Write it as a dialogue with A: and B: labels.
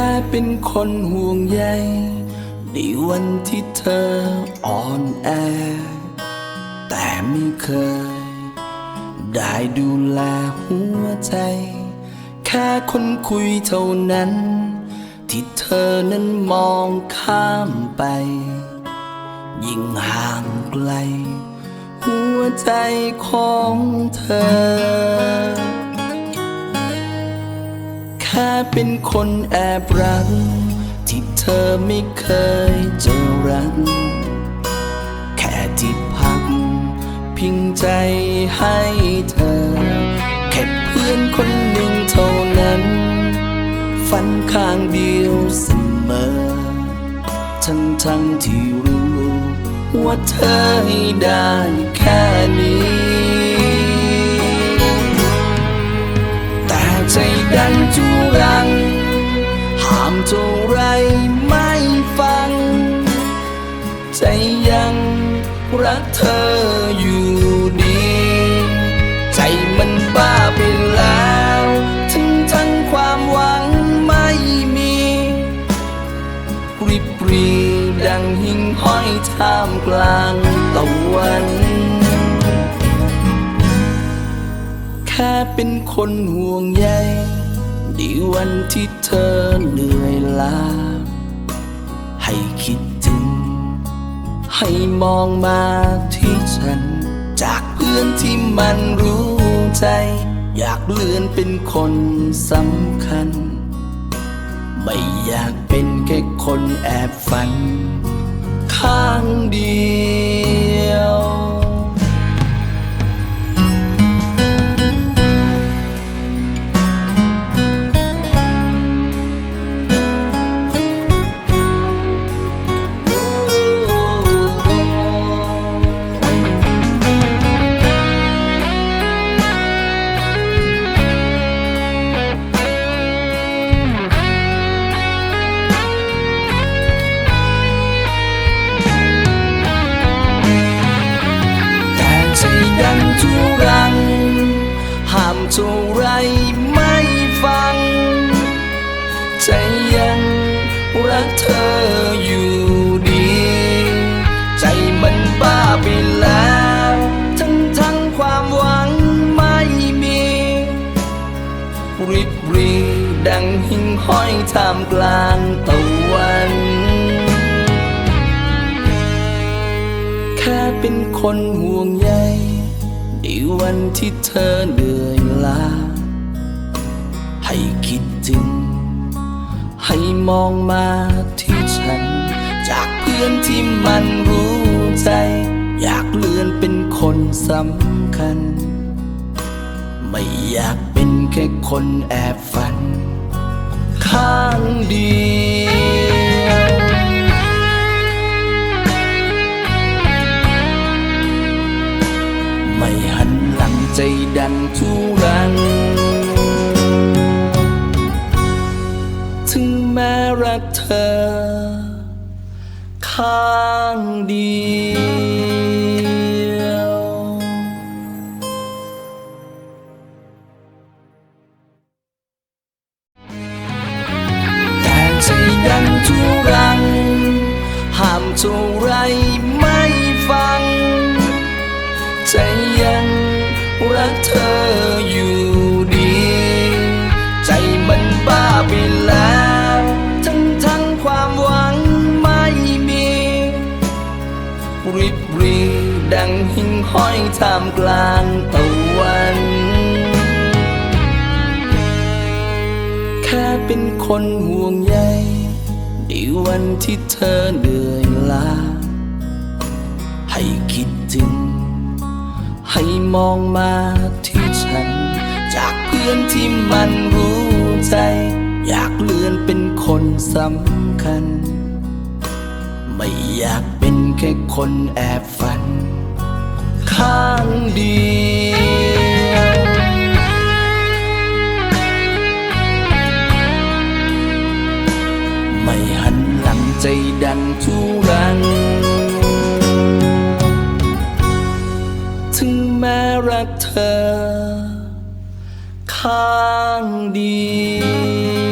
A: ค่เป็นคนห่วงใยในวันที่เธออ่อนแอ แต่ไม่เคย ได้ดูแลหัวใจ แค่คนคุยเท่านั้น ที่เธอนั้นมองข้ามไป ยิ่งห่างไกล หัวใจของเธอ ค่เป็นคนแอบรัก ที่เธอไม่เคยเจอรัก แค่ที่พัก พิงใจให้เธอ แค่เพื่อนคนหนึ่งเท่านั้น ฝันข้างเดียวเสมอ ทั้งทั้งที่รู้ ว่าเธอได้แค่ ใจยังรักเธออยู่ดี ใจมันบ้าไปแล้ว ทั้งทั้งความหวังไม่มีปริบปรีดังหิ่งห้อยท่ามกลางตะวันแค่เป็นคนห่วงใยในวันที่เธอเหนื่อยล้าให้คิด ให้มองมาที่ฉัน จากเพื่อนที่มันรู้ใจ อยากเลื่อนเป็นคนสำคัญ ไม่อยากเป็นแค่คนแอบฝัน ข้างเดียว เท่าไรไม่ฟัง ใจยังรักเธออยู่ดี ใจมันบ้าไปแล้ว ทั้งทั้งความหวังไม่มี ริบรีดังหิ่งห้อยท่ามกลางตะวันแค่เป็นคนห่วงใย ในวันที่เธอเหนื่อยล้า ให้คิดถึง ให้มองมาที่ฉัน จากเพื่อนที่มันรู้ใจ อยากเลื่อนเป็นคนสำคัญ ไม่อยากเป็นแค่คนแอบฝัน ข้างเดียว ใจดันทุรังถึงแม้รักเธอ ข้างเดียวแต่ใจดันทุรังห้ามเท่าไรไม่ฟัง ใจยัง รักเธออยู่ดี ใจมันบ้าไปแล้ว ทั้งทั้งความหวังไม่มีริบรีดังหิ่งห้อยท่ามกลางตะวันแค่เป็นคนห่วงใยในวันที่เธอเหนื่อยล้าให้คิดถึง ให้มองมาที่ฉัน จากเพื่อนที่มันรู้ใจ อยากเลื่อนเป็นคนสำคัญ ไม่อยากเป็นแค่คนแอบฝัน ข้างเดียวไม่หันหลังใจดันทุ กเธอ ข้างเดียว